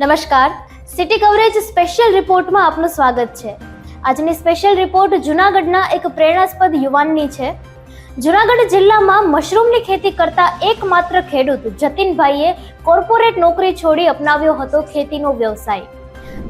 નમસ્કાર. City coverage special રિપોર્ટમાં આપનું સ્વાગત છે. આજની સ્પેશિયલ રિપોર્ટ જૂનાગઢના એક પ્રેરણાસ્પદ યુવાનની છે. જૂનાગઢ જિલ્લામાં મશરૂમની ખેતી કરતા એકમાત્ર ખેડૂત જતીનભાઈએ કોર્પોરેટ નોકરી છોડી અપનાવ્યો હતો ખેતીનો વ્યવસાય.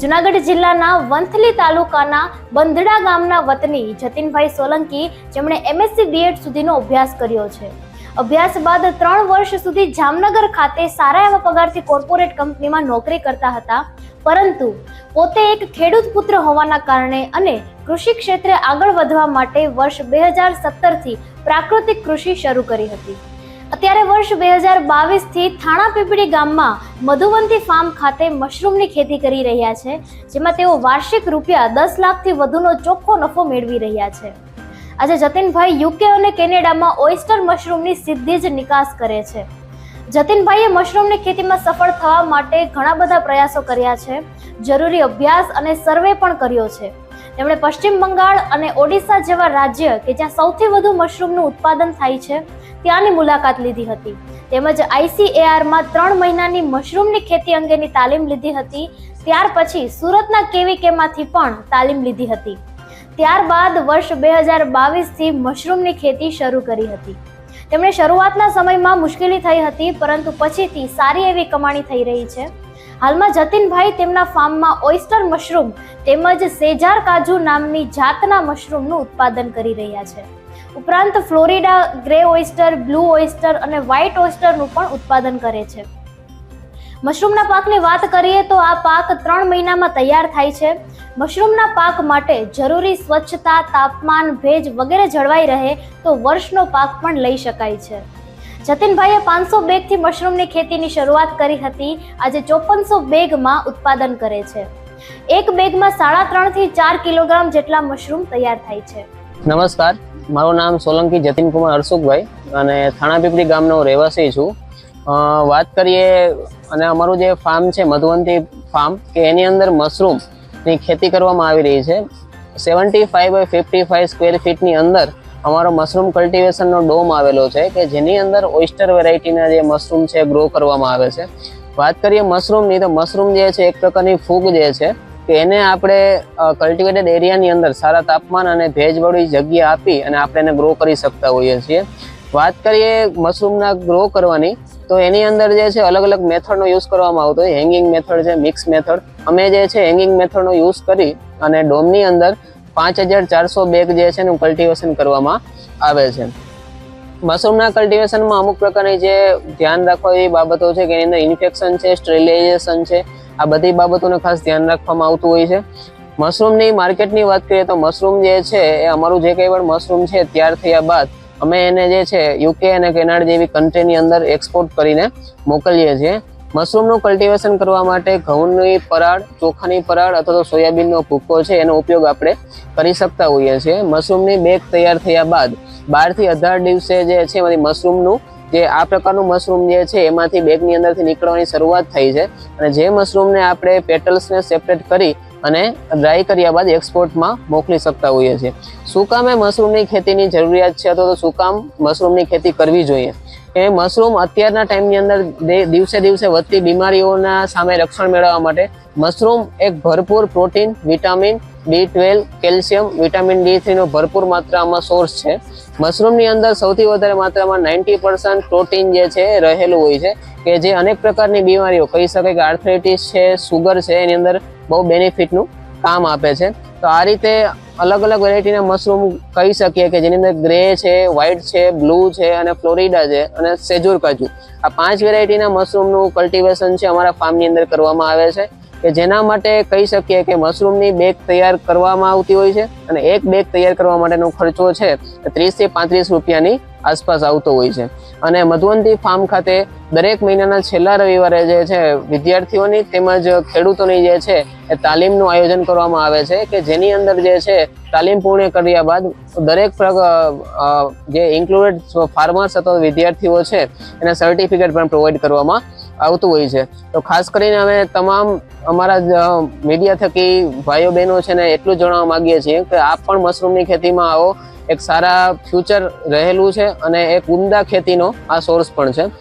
જૂનાગઢ જિલ્લાના વંથલી તાલુકાના બંધડા ગામના વતની જતીનભાઈ સોલંકી જેમણે એમએસસી બીએડ સુધીનો અભ્યાસ કર્યો છે. અભ્યાસ બાદ ત્રણ વર્ષ સુધી જામનગર ખાતે સારા એવા પગારથી કોર્પોરેટ કંપનીમાં નોકરી કરતા હતા. પરંતુ પોતે એક ખેડૂત પુત્ર હોવાના કારણે અને કૃષિ ક્ષેત્રે આગળ વધવા માટે વર્ષ બે હજાર સત્તરથી પ્રાકૃતિક કૃષિ શરૂ કરી હતી. અત્યારે વર્ષ બે હજાર બાવીસથી થાણા પીપળી ગામમાં મધુવંતી ફાર્મ ખાતે મશરૂમની ખેતી કરી રહ્યા છે, જેમાં તેઓ વાર્ષિક રૂપિયા દસ લાખથી વધુનો ચોખ્ખો નફો મેળવી રહ્યા છે. આજે જતીનભાઈ યુકે અને કેનેડામાં ઓઇસ્ટર મશરૂમની સીધી જ નિકાસ કરે છે. જતીનભાઈએ મશરૂમની ખેતીમાં સફળ થવા માટે ઘણા બધા પ્રયાસો કર્યા છે. જરૂરી અભ્યાસ અને સર્વે પણ કર્યો છે. તેમણે પશ્ચિમ બંગાળ અને ઓડિશા જેવા રાજ્ય કે જ્યાં સૌથી વધુ મશરૂમનું ઉત્પાદન થાય છે, ત્યાંની મુલાકાત લીધી હતી. તેમજ આઈસીએઆરમાં ત્રણ મહિનાની મશરૂમની ખેતી અંગેની તાલીમ લીધી હતી. ત્યાર પછી સુરતના કેવીકેમાંથી પણ તાલીમ લીધી હતી. ત્યારબાદ વર્ષ બે હજાર બાવીસથી મશરૂમની ખેતી શરૂ કરી હતી. તેમણે શરૂઆતના સમયમાં મુશ્કેલી થઈ હતી, પરંતુ પછીથી સારી એવી કમાણી થઈ રહી છે. હાલમાં જતીનભાઈ તેમના ફાર્મમાં ઓઇસ્ટર મશરૂમ તેમજ સેજાર કાજુ નામની જાતના મશરૂમનું ઉત્પાદન કરી રહ્યા છે. ઉપરાંત Florida grey oyster blue oyster અને વ્હાઇટ ઓઇસ્ટરનું પણ ઉત્પાદન કરે છે. મશરૂમના પાકની વાત કરીએ તો આ પાક ત્રણ મહિનામાં તૈયાર થાય છે. મશરૂમના પાક માટે જરૂરી સ્વચ્છતા, તાપમાન, ભેજ વગેરે જળવાઈ રહે તો વર્ષનો પાક પણ લઈ શકાય છે. જતીનભાઈએ પાંચસો બેગથી મશરૂમની ખેતીની શરૂઆત કરી હતી. આજે ચોપનસો બેગમાં ઉત્પાદન કરે છે. એક બેગમાં સાડા ત્રણથી ચાર કિલોગ્રામ જેટલા મશરૂમ તૈયાર થાય છે. નમસ્કાર. મારું નામ સોલંકી જતીનકુમાર હરસુખભાઈ અને થાણાપીપળી ગામનો રહેવાસી છું. વાત કરીએ અને અમારું જે ફાર્મ છે, મધુવંતી ફાર્મ કે એની અંદર મશરૂમની ખેતી કરવામાં આવી રહી છે. Seventy five by fifty five square ફીટની અંદર અમારો મશરૂમ કલ્ટિવેશનનો ડોમ આવેલો છે કે જેની અંદર ઓઇસ્ટર વેરાયટીના જે મશરૂમ છે ગ્રો કરવામાં આવે છે. વાત કરીએ મશરૂમની તો મશરૂમ જે છે, એક પ્રકારની ફૂગ જે છે, કે એને આપણે કલ્ટિવેટેડ એરિયાની અંદર સારા તાપમાન અને ભેજવાળી જગ્યા આપી અને આપણે એને ગ્રો કરી શકતા હોઈએ છીએ. વાત કરીએ મશરૂમના ગ્રો કરવાની તો એની અંદર જે છે અલગ અલગ મેથડનો યુઝ કરવામાં આવતો હોય. હેંગિંગ મેથડ છે મિક્સ મેથડ અમે જે છે હેંગિંગ મેથડનો યુઝ કરી અને ડોમની અંદર પાંચ હજાર ચારસો બેગ જે છે એનું કલ્ટિવેશન કરવામાં આવે છે. મશરૂમના કલ્ટિવેશનમાં અમુક પ્રકારની જે ધ્યાન રાખવા એવી બાબતો છે કે એની અંદર ઇન્ફેક્શન છે સ્ટેરિલાઇઝેશન છે, આ બધી બાબતોને ખાસ ધ્યાન રાખવામાં આવતું હોય છે. મશરૂમની માર્કેટની વાત કરીએ તો મશરૂમ જે છે, એ અમારું જે કંઈ પણ મશરૂમ છે તૈયાર થયા બાદ અમે એને જે છે યુકે અને કેનાડા જેવી કન્ટ્રીની અંદર એક્સપોર્ટ કરીને મોકલીએ છીએ. મશરૂમનું કલ્ટિવેશન કરવા માટે ઘઉંની પરાળ, ચોખાની પરાળ અથવા તો સોયાબીનનો ભૂકો છે, એનો ઉપયોગ આપણે કરી શકતા હોઈએ છીએ. મશરૂમની બેગ તૈયાર થયા બાદ બારથી અઢાર દિવસે જે છે, એમાંથી મશરૂમનું જે આ પ્રકારનું મશરૂમ જે છે, એમાંથી બેગની અંદરથી નીકળવાની શરૂઆત થઈ છે. અને જે મશરૂમને આપણે પેટલ્સને સેપરેટ કરી અને ડ્રાય કર્યા બાદ એક્સપોર્ટમાં મોકલી શકતા હોઈએ છીએ. શું કામે મશરૂમની ખેતીની જરૂરિયાત છે અથવા તો શું કામ મશરૂમની ખેતી કરવી જોઈએ? એ મશરૂમ અત્યારના ટાઈમની અંદર દિવસે દિવસે વધતી બીમારીઓના સામે રક્ષણ મેળવવા માટે મશરૂમ એક ભરપૂર protein, vitamin, B twelve, calcium, vitamin D થ્રીનો ભરપૂર માત્રામાં સોર્સ છે. મશરૂમની અંદર સૌથી વધારે માત્રામાં નાઇન્ટી પર્સન્ટ પ્રોટીન જે છે રહેલું હોય છે કે જે અનેક પ્રકારની બીમારીઓ, કહી શકાય કે આર્થરાઇટિસ છે, સુગર છે, એની અંદર બહુ બેનિફિટનું કામ આપે છે. તો આ રીતે અલગ અલગ વેરાયટીના મશરૂમ કહી શકીએ કે જેની અંદર ગ્રે છે વ્હાઇટ છે બ્લુ છે અને ફ્લોરિડા છે અને સેજુર કાજુ. આ પાંચ વેરાયટીના મશરૂમનું કલ્ટિવેશન છે અમારા ફાર્મની અંદર કરવામાં આવે છે, કે જેના માટે કહી શકીએ કે મશરૂમની બેગ તૈયાર કરવામાં આવતી હોય છે અને એક બેગ તૈયાર કરવા માટેનો ખર્ચો છે ત્રીસથી પાંત્રીસ રૂપિયાની આસપાસ આવતો હોય છે. અને મધુવંતી ફાર્મ ખાતે દરેક મહિનાના છેલ્લા રવિવારે જે છે, વિદ્યાર્થીઓની તેમજ ખેડૂતોની જે છે, એ તાલીમનું આયોજન કરવામાં આવે છે કે જેની અંદર જે છે, તાલીમ પૂર્ણ કર્યા બાદ દરેક જે ઇન્ક્લુડેડ ફાર્મર્સ અથવા વિદ્યાર્થીઓ છે, એના સર્ટિફિકેટ પણ પ્રોવાઈડ કરવામાં આવતું હોય છે. તો ખાસ કરીને અમે તમામ અમારા મીડિયા થકી ભાઈઓ બહેનો છે ને, એટલું જણાવવા માગીએ છીએ કે આપ પણ મશરૂમની ખેતીમાં આવો એક સારા ફ્યુચર રહેલું છે અને એક ઉમદા ખેતીનો આ સોર્સ પણ છે.